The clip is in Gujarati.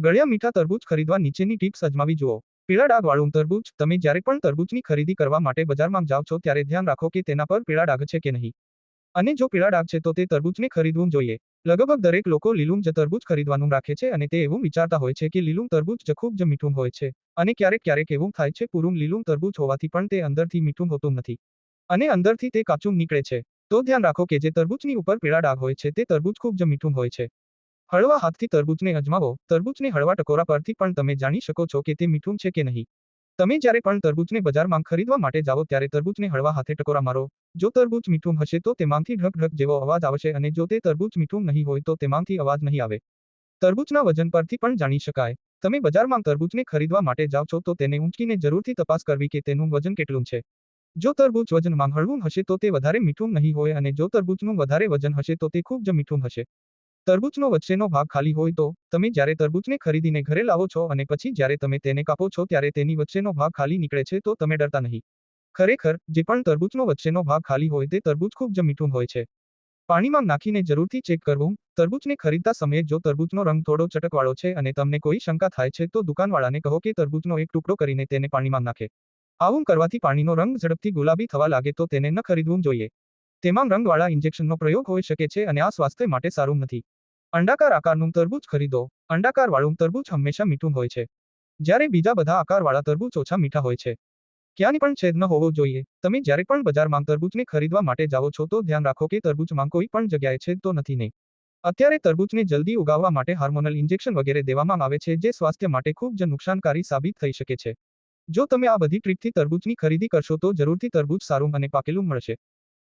ગળ્યા મીઠા તરબૂચ ખરીદવા નીચેની ટિપ્સ અજમાવી જુઓ. પીળા ડાઘવાળું તરબૂચ, તમે જ્યારે પણ તરબૂચની ખરીદી કરવા માટે બજારમાં જાઓ છો ત્યારે ધ્યાન રાખો કે તેના પર પીળા ડાઘ છે કે નહીં. અને જો પીળા ડાઘ છે તો તે તરબૂચને ખરીદવું જોઈએ. લગભગ દરેક લોકો લીલું જ તરબૂચ ખરીદવાનું રાખે છે અને તે એવું વિચારતા હોય છે કે લીલું તરબૂચ જ ખૂબ જ મીઠું હોય છે અને ક્યારેક ક્યારેક એવું થાય છે પૂરું લીલું તરબૂચ હોવાથી પણ તે અંદરથી મીઠું હોતું નથી. અને અંદરથી તે કાચું નીકળે છે. તો ધ્યાન રાખો કે જે તરબૂચની ઉપર પીળા ડાઘ હોય છે તે તરબૂચ ખૂબ જ મીઠું હોય છે. હળવા હાથથી તરબૂચને અજમાવો. તરબૂચને હળવા ટકોરા પરથી પણ તમે જાણી શકો છો કે તે મીઠું છે કે નહીં. તમે જ્યારે પણ તરબૂચને બજારમાં ખરીદવા માટે જાઓ ત્યારે તરબૂચને હળવા હાથે ટકોરા મારો. જો તરબૂચ મીઠું હશે તો તેમાંથી ઢક ઢક જેવો અવાજ આવશે અને જો તે તરબૂચ મીઠું નહીં હોય તો તેમાંથી અવાજ નહીં આવે. તરબૂચના વજન પરથી પણ જાણી શકાય. તમે બજારમાં તરબૂચને ખરીદવા માટે જાઓ છો તો તેને ઊંચકીને જરૂરથી તપાસ કરવી કે તેનું વજન કેટલું છે. જો તરબૂચ વજનમાં હળવું હશે તો તે વધારે મીઠું નહીં હોય અને જો તરબૂચનું વધારે વજન હશે તો તે ખૂબ જ મીઠું હશે. તરબૂચનો વચ્ચેનો ભાગ ખાલી હોય તો તમે જ્યારે તરબૂચને ખરીદીને ઘરે લાવો છો અને પછી જ્યારે તમે તેને કાપો છો ત્યારે તેની વચ્ચેનો ભાગ ખાલી નીકળે છે તો તમે ડરતા નહીં. ખરેખર, જે પણ તરબૂચનો વચ્ચેનો ભાગ ખાલી હોય તે તરબૂચ ખૂબ જ મીઠું હોય છે. પાણીમાં નાખીને જરૂરથી ચેક કરવું, તરબૂચને ખરીદતા સમયે જો તરબૂચનો રંગ થોડો ચટકવાળો છે અને તમને કોઈ શંકા થાય છે તો દુકાનવાળાને કહો કે તરબૂચનો એક ટુકડો કરીને તેને પાણીમાં નાખે. આવું કરવાથી પાણીનો રંગ ઝડપથી ગુલાબી થવા લાગે તો તેને ન ખરીદવું જોઈએ. તેમાં રંગવાળા ઇન્જેક્શનનો પ્રયોગ હોઈ શકે છે અને આ સ્વાસ્થ્ય માટે સારું નથી. અંડાકાર આકારનું તરબૂચ ખરીદો. અંડાકારવાળું તરબૂચ હંમેશા મીઠું હોય છે. જ્યારે બીજા બધા આકારવાળા તરબૂચ ઓછા મીઠા હોય છે. ક્યાંની પણ છેદ ન હોવો જોઈએ. તમે જ્યારે પણ બજારમાં તરબૂચને ખરીદવા માટે જાઓ છો તો ધ્યાન રાખો કે તરબૂચમાં કોઈ પણ જગ્યાએ છેદ તો નથી નહીં. અત્યારે તરબૂચને જલ્દી ઉગાવવા માટે હાર્મોનલ ઇન્જેક્શન વગેરે દેવામાં આવે છે જે સ્વાસ્થ્ય માટે ખૂબ જ નુકસાનકારી સાબિત થઈ શકે છે. જો તમે આ બધી ટ્રીકથી તરબૂચની ખરીદી કરશો તો જરૂરથી તરબૂચ સારું અને પાકેલું મળશે.